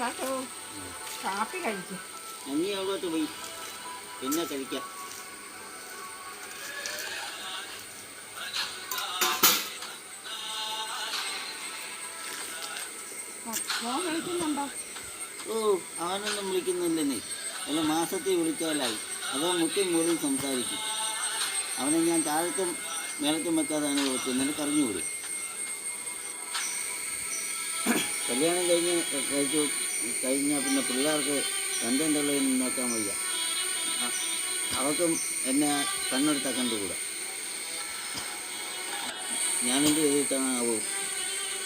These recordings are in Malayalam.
അകത്തോട്ട് കാപ്പി കഴിച്ചു നീ എവിടോട്ട് പോയി. പിന്നെ കഴിക്കാം. ഫോൺ കഴിക്കുന്നുണ്ടോ ഓ അവനൊന്നും വിളിക്കുന്നില്ലെന്നേ. അല്ല മാസത്തിൽ വിളിച്ചാലായി. അതോ മുട്ടി മുറി സംസാരിക്കും. അവനെ ഞാൻ താഴത്തും മേലത്തും വെക്കാതാണ് നിനക്കറിഞ്ഞുകൂടി? കല്യാണം കഴിഞ്ഞ് കഴിച്ചു കഴിഞ്ഞാൽ പിന്നെ പിള്ളേർക്ക് കണ്ടുള്ളതിൽ നിന്ന് നോക്കാൻ വയ്യ. അവർക്കും എന്നെ കണ്ണെടുത്ത കണ്ടുകൂടാ. ഞാനെന്ത് ചെയ്തിട്ടാണാവോ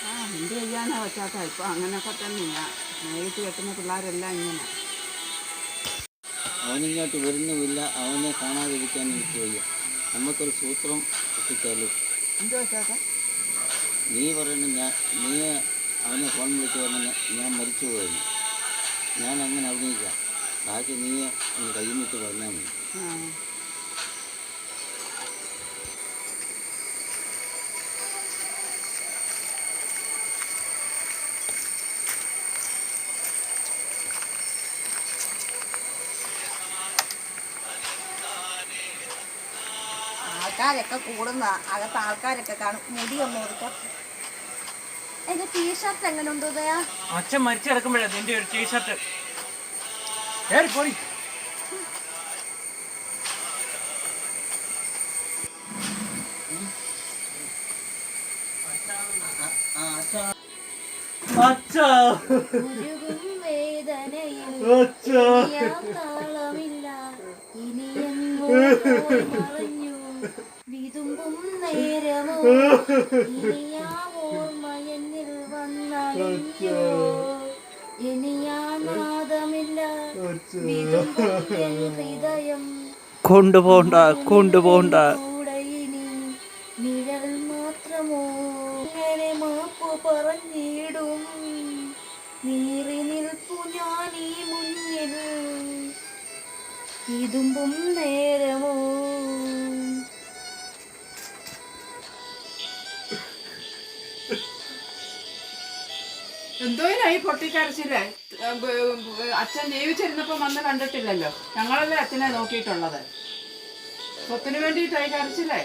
ആ എന്ത് ചെയ്യാനാ പറ്റാത്ത ഇപ്പം അങ്ങനെയൊക്കെ തന്നെയാ. നേരിട്ട് കെട്ടുന്ന പിള്ളേരെല്ലാം ഇങ്ങനെ. അവനിങ്ങോട്ട് വരുന്നുമില്ല അവനെ കാണാതിരിക്കാൻ എനിക്ക് വയ്യ. നമുക്കൊരു സൂത്രം എത്തിച്ചാലും എന്ത് വെച്ചാത്ത നീ പറയുന്നു ഞാൻ നീ ഫോൺ വിളിച്ച് പറഞ്ഞു ഞാൻ മരിച്ചു പോയിരുന്നു. ഞാൻ അങ്ങനെ അഭിനയിക്കാം. ബാക്കി നീ ഒന്ന് വിട്ട് പറഞ്ഞാൽ മതി. ആൾക്കാരൊക്കെ കൂടുന്ന അകത്ത് ആൾക്കാരൊക്കെ കാണും. മുടിയൊന്നും ഒതുക്കാം എന്റെ ടീഷർട്ട് എങ്ങനെ ഉണ്ട് ഉദയാ? അച്ഛൻ മരിച്ചു കിടക്കുമ്പോഴേ നിന്റെ ഒരു ടീഷർട്ട് ഇനിയാ പോയി നേരമോ ഇനിയാ എന്നിൽ വന്നണിഞ്ഞോ ഇനിയാ നാദമില്ല. വിതുമ്പും എൻ ഹൃദയം. കൊണ്ടുപോണ്ട കൊണ്ടുപോണ്ട. നിഴൽ മാത്രമോ? അങ്ങനെ മാപ്പു പറഞ്ഞിടും. നീറി നിൽപ്പു ഞാൻ ഈ മുന്നിൽ. ഇതുമ്പും നേരമോ എന്തോനായി പൊട്ടിക്കരച്ചില്ലേ അച്ഛൻ ജീവിച്ചിരുന്നപ്പോ വന്ന് കണ്ടിട്ടില്ലല്ലോ. ഞങ്ങളല്ലേ അച്ഛനെ നോക്കിയിട്ടുള്ളത്. സ്വത്തിന് വേണ്ടിയിട്ടായി കരച്ചില്ലേ?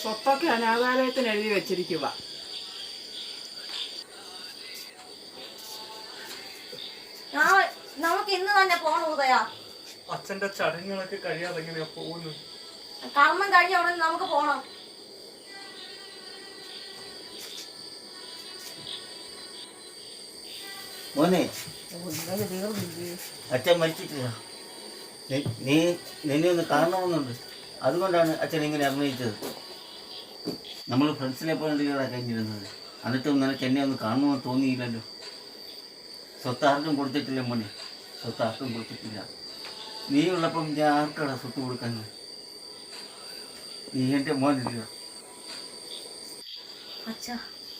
സ്വത്തൊക്കെ അനാഥാലയത്തിന് എഴുതി വെച്ചിരിക്കുക നമുക്ക് ഇന്ന് തന്നെ പോണു ഉദയ. അച്ഛന്റെ ചടങ്ങുകളൊക്കെ കഴിയാതെ എങ്ങനെയാ പോകുന്നു കർമ്മം കഴിഞ്ഞ ഉടനെ നമുക്ക് പോണം. മോനെ അച്ഛൻ മരിച്ചിട്ടില്ല. നീ- നിന്നെ ഒന്ന് കാണണമെന്നുണ്ട്. അതുകൊണ്ടാണ് അച്ഛൻ ഇങ്ങനെ അഭിനയിച്ചത്. നമ്മൾ ഫ്രണ്ട്സിനെ പോലെയാണ് കഴിഞ്ഞിരുന്നത്. എന്നിട്ടും നിനക്ക് എന്നെ ഒന്ന് കാണണമെന്ന് തോന്നിയില്ലല്ലോ. സ്വത്ത് ആർക്കും കൊടുത്തിട്ടില്ല മോനെ. സ്വത്ത് ആർക്കും കൊടുത്തിട്ടില്ല. നീ ഉള്ളപ്പം ഞാൻ ആർക്കാണ് സ്വത്ത് കൊടുക്കാൻ നീ എന്റെ മോനില്ല അച്ഛ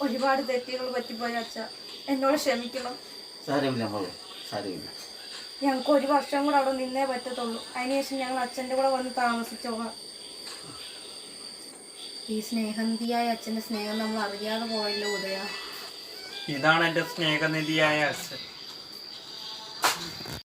ഒരുപാട് തെറ്റുകൾ പറ്റിപ്പോയി അച്ഛ. എന്നോട് ക്ഷമിക്കണം. സാരമില്ല മോളെ സാരമില്ല. ഞങ്ങൾക്ക് ഒരു വർഷം കൂടെ അവിടെ നിന്നേ പറ്റത്തുള്ളൂ. അതിനുശേഷം ഞങ്ങൾ അച്ഛന്റെ കൂടെ വന്ന് താമസിച്ചോളാം. ഈ സ്നേഹനിധിയായ അച്ഛന്റെ സ്നേഹം നമ്മൾ അറിയാതെ പോയല്ലോ ഉദയ. ഇതാണ് എന്റെ സ്നേഹനിധിയായ അച്ഛൻ.